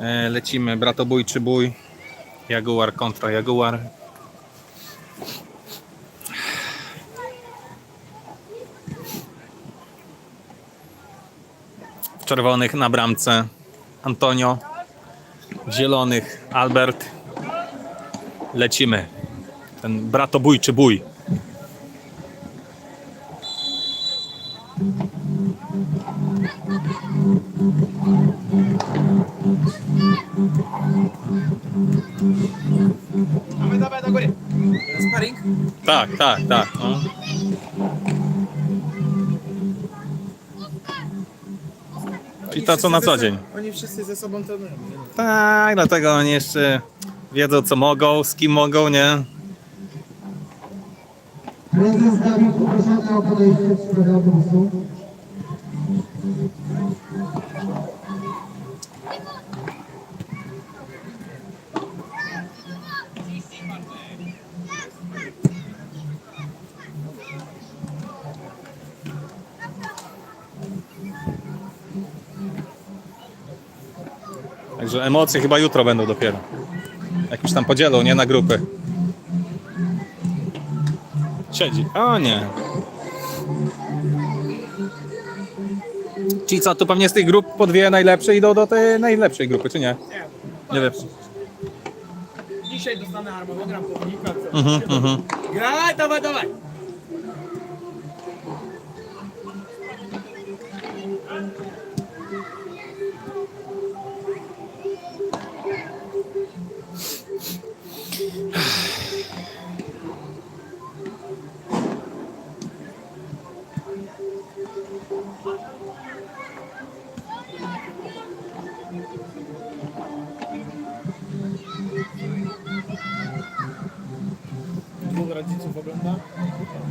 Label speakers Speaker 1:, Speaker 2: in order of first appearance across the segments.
Speaker 1: E, lecimy bratobójczy bój. Jaguar kontra Jaguar. W czerwonych na bramce Antonio. W zielonych Albert. Lecimy. Ten bratobójczy bój. Tak, tak, tak. No. Czyli to co na co dzień.
Speaker 2: Oni wszyscy ze sobą trenują.
Speaker 1: Tak, dlatego oni jeszcze wiedzą co mogą, z kim mogą, nie?
Speaker 3: Prezes Dawid poproszony o podejście w sprawie
Speaker 1: Także emocje chyba jutro będą dopiero. Jak już tam podzielą, nie na grupy. Siedzi. O nie. Ci co, tu pewnie z tych grup po dwie najlepsze idą do tej najlepszej grupy, czy nie?
Speaker 2: Nie.
Speaker 1: Nie wiem.
Speaker 2: Dzisiaj dostanę harmonogram pownika.
Speaker 1: Mhm, mhm.
Speaker 2: Graj, dawaj, dawaj.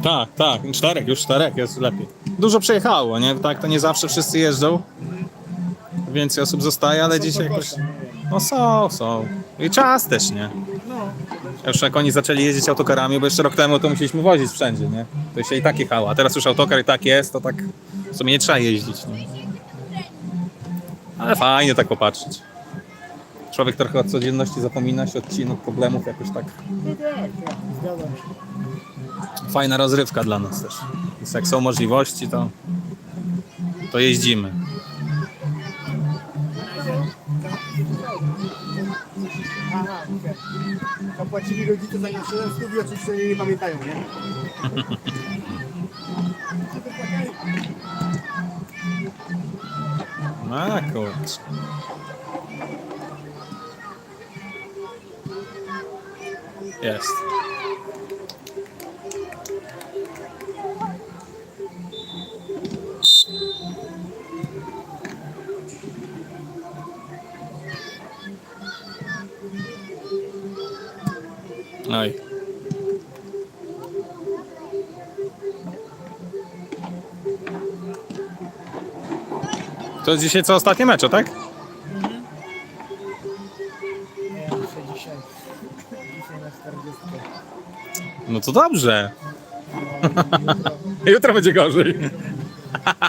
Speaker 1: Tak, tak. Czterech, już czterech jest lepiej. Dużo przejechało, nie? Tak, to nie zawsze wszyscy jeżdżą. Więcej osób zostaje, ale dzisiaj jakoś... No są, są. I czas też, nie?
Speaker 2: No.
Speaker 1: Już jak oni zaczęli jeździć autokarami, bo jeszcze rok temu to musieliśmy wozić wszędzie, nie? To się i tak jechało, a teraz już autokar i tak jest, to tak w sumie nie trzeba jeździć, nie? Ale fajnie tak popatrzeć. Człowiek trochę od codzienności zapomina się, odcina od problemów jakoś tak,
Speaker 2: zgadzam się.
Speaker 1: Fajna rozrywka dla nas też. Więc jak są możliwości, to, to jeździmy.
Speaker 2: Aha, okej. Zapłacili rodzice za oczywiście nie pamiętają, nie?
Speaker 1: A kurczę. Jest. Oj. To dzisiaj co ostatnie mecze, tak?
Speaker 2: Dzisiaj. Dzisiaj na 40.
Speaker 1: No to dobrze.
Speaker 2: Jutro
Speaker 1: będzie gorzej.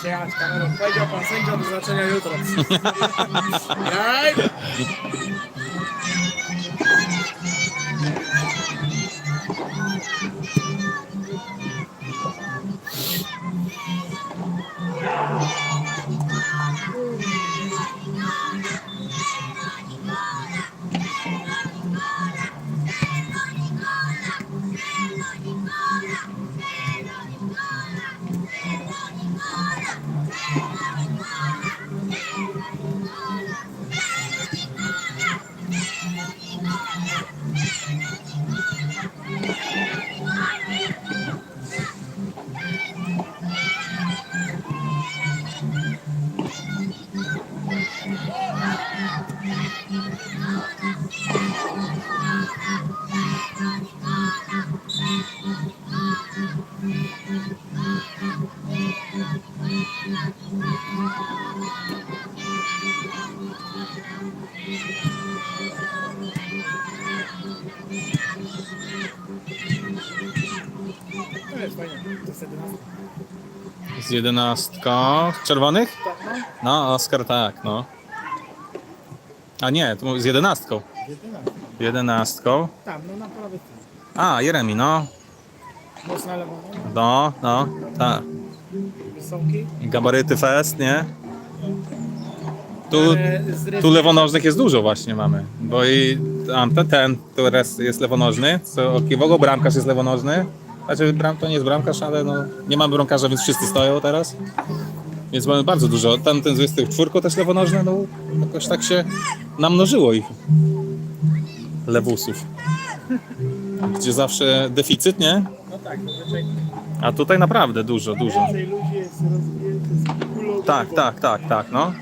Speaker 2: przyjechać kamerą. Powiedział pan sędzia do zobaczenia jutro.
Speaker 1: Z jedenastką. Czerwonych?
Speaker 2: No.
Speaker 1: Oskar tak, no. A nie, to z jedenastką.
Speaker 2: 11.
Speaker 1: Jedenastką.
Speaker 2: Tam, no na prawej.
Speaker 1: A, Jeremi, no.
Speaker 2: Mocna lewa, no.
Speaker 1: No, no, tak.
Speaker 2: Wysoki.
Speaker 1: Gabaryty fest, nie? Tu,
Speaker 2: reszty-
Speaker 1: tu lewonożnych jest dużo właśnie mamy. Bo i tam ten, teraz jest lewonożny, co okiwało, bramkarz jest lewonożny. Znaczy bram, to nie jest bramkarz, ale no, nie mamy bramkarza, więc wszyscy stoją teraz. Więc mamy bardzo dużo. Tam ten z 24 też lewonożny, no jakoś tak się namnożyło ich. Lewusów. Gdzie zawsze deficyt, nie?
Speaker 2: No tak, zazwyczaj
Speaker 1: A tutaj naprawdę dużo, dużo.
Speaker 2: więcej ludzi jest z kulą.
Speaker 1: Tak, tak, tak, tak, no.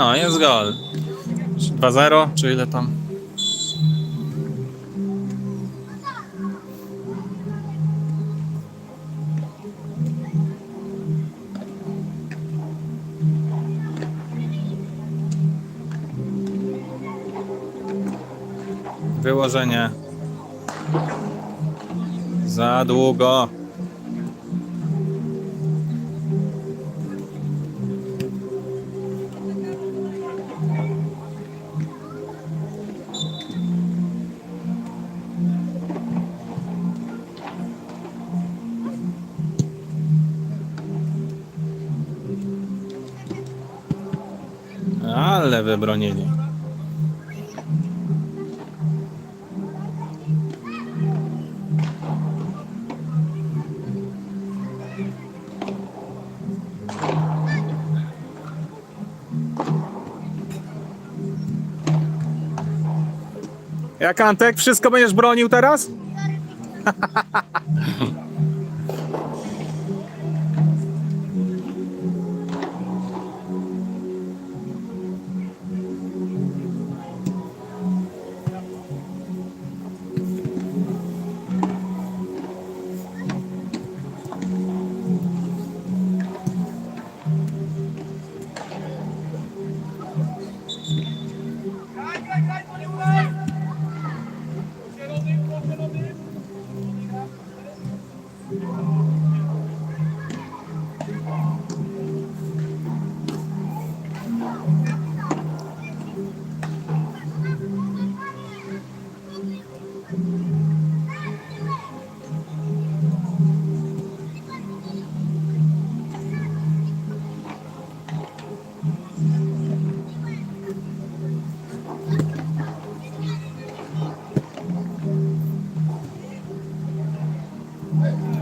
Speaker 1: No, jest gol. 2-0, czy ile tam? Wyłożenie. Za długo. Ale wybronili. Jak Antek, wszystko będziesz bronił teraz?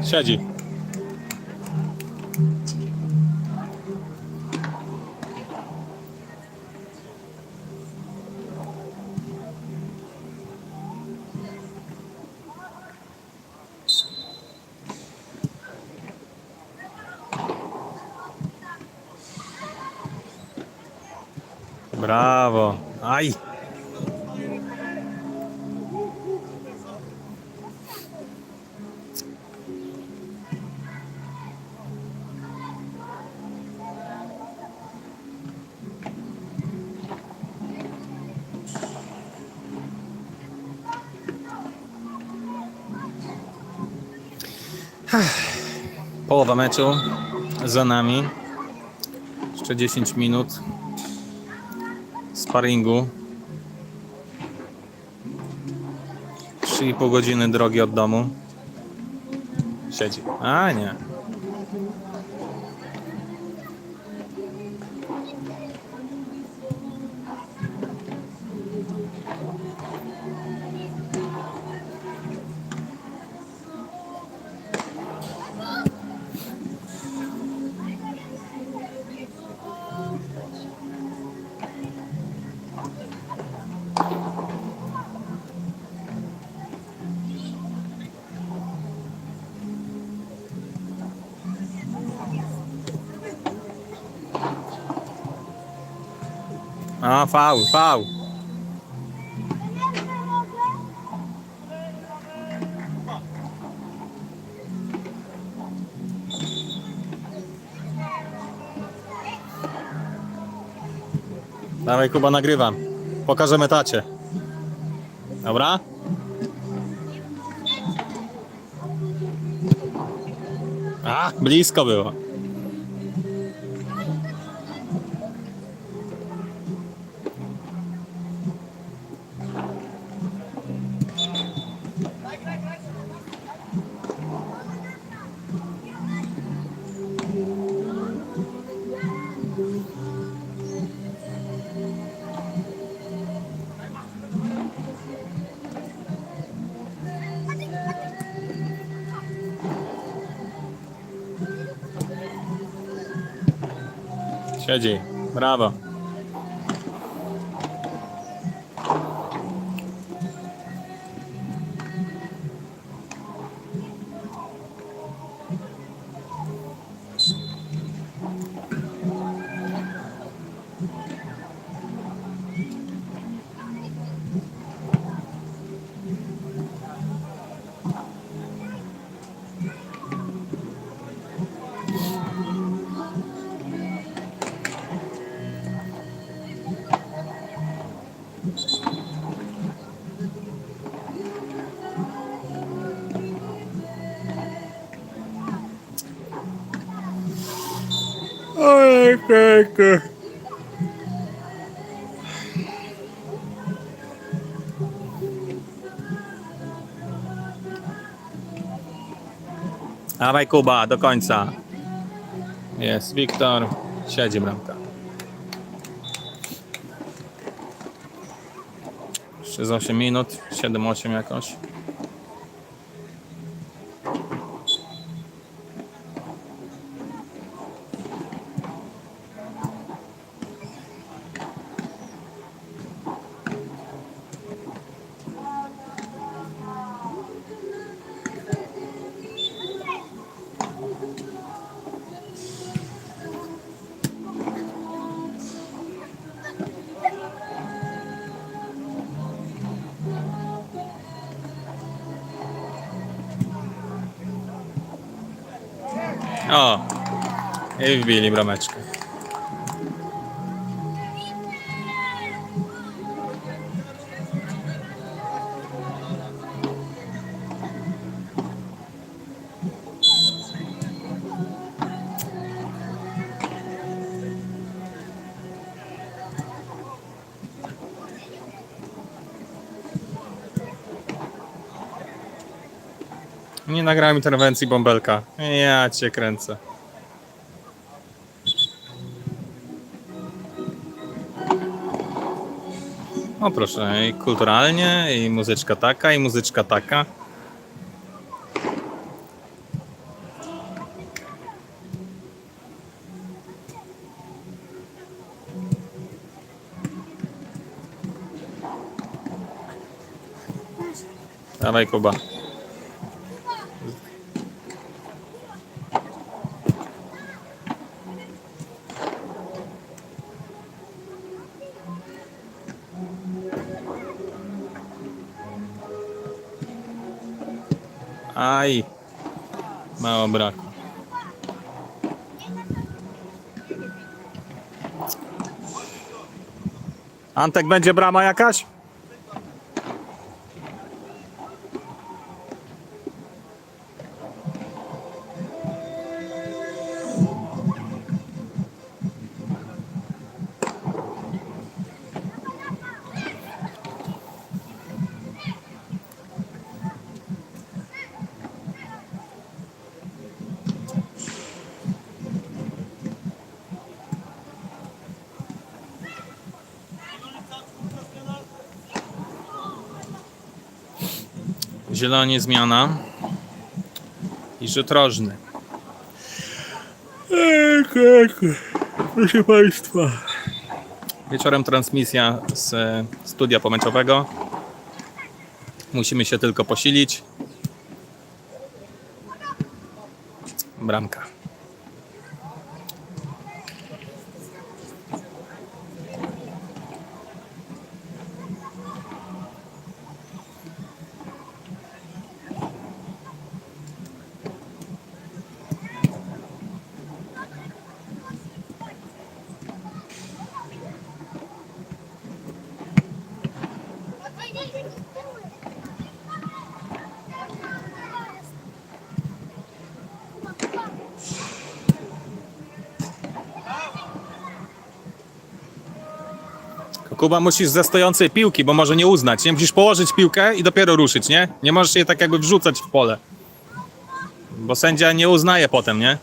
Speaker 1: Siedzi. Brawo. Aj. Połowa meczu za nami. Jeszcze 10 minut sparingu. 3,5 godziny drogi od domu. Siedzi. A nie. A, faul, faul. Dawaj Kuba, nagrywam. Pokażemy tacie. Dobra? A, blisko było. Siedzi. Brawo. Oj, pięknie. Dawaj Kuba, do końca. Jest, Wiktor. Siedzi bramka. Jeszcze z 8 minut, 7-8 jakoś. O! I wbili brameczkę. Nie nagrałem interwencji bąbelka. Ja cię kręcę. O proszę, i kulturalnie, i muzyczka taka, i muzyczka taka. Dawaj Kuba. Aj, mało braku. Antek, będzie brama jakaś? Zieloni zmiana i rzut rożny. Proszę Państwa. Wieczorem transmisja z studia pomeczowego. Musimy się tylko posilić. Bramka. Kuba, musisz ze stojącej piłki, bo może nie uznać. Nie musisz położyć piłkę i dopiero ruszyć, nie? Nie możesz jej tak jakby wrzucać w pole. Bo sędzia nie uznaje potem, nie?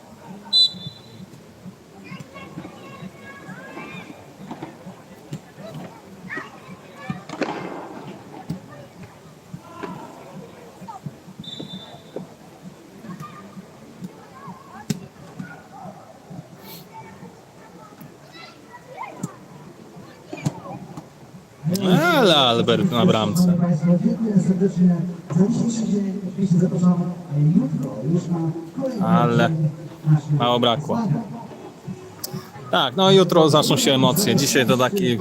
Speaker 1: Ale Albert na bramce.
Speaker 3: Szanowni Państwo, dziękuję serdecznie za dzisiejszy dzień. Oczywiście zapraszam jutro już na kolejny
Speaker 1: Ale mało brakło. Tak, no jutro zaczną się emocje. Dzisiaj to taki,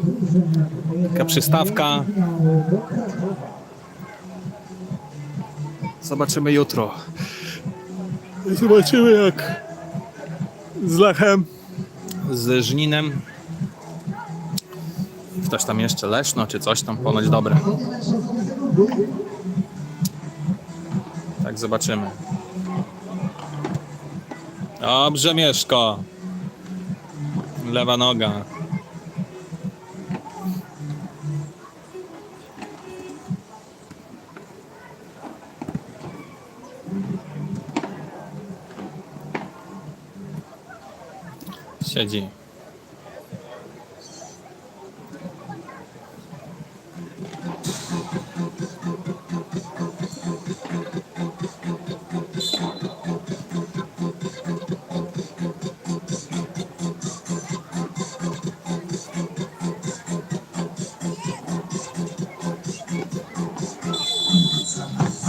Speaker 1: taka przystawka. Zobaczymy jutro. Zobaczymy jak z Lechem, z Żninem. Ktoś tam jeszcze Leszno czy coś tam ponoć dobre. Tak zobaczymy. Dobrze Mieszko. Lewa noga. Siedzi.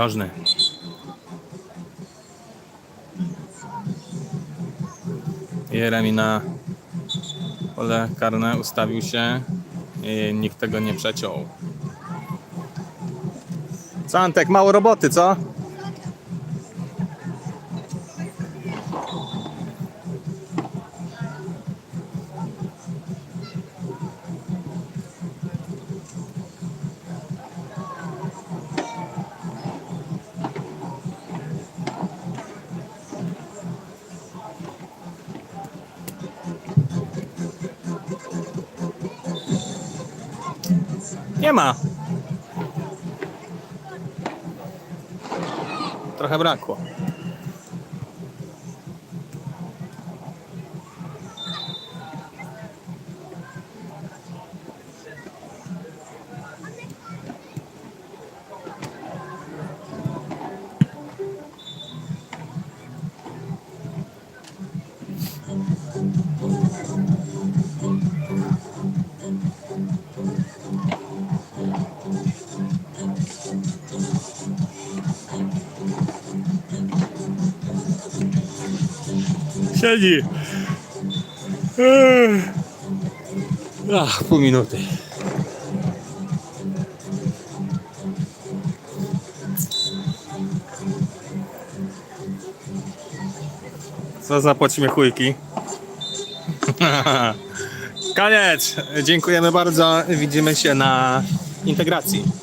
Speaker 3: godzinie 9 rano.
Speaker 1: Rożny. Jeremi na pole karne ustawił się i nikt tego nie przeciął. Co Antek, mało roboty, co? Nie ma. Trochę brakło. Siedzi. Ach, pół minuty. Co za poćmiechujki. Koniec. Dziękujemy bardzo. Widzimy się na integracji.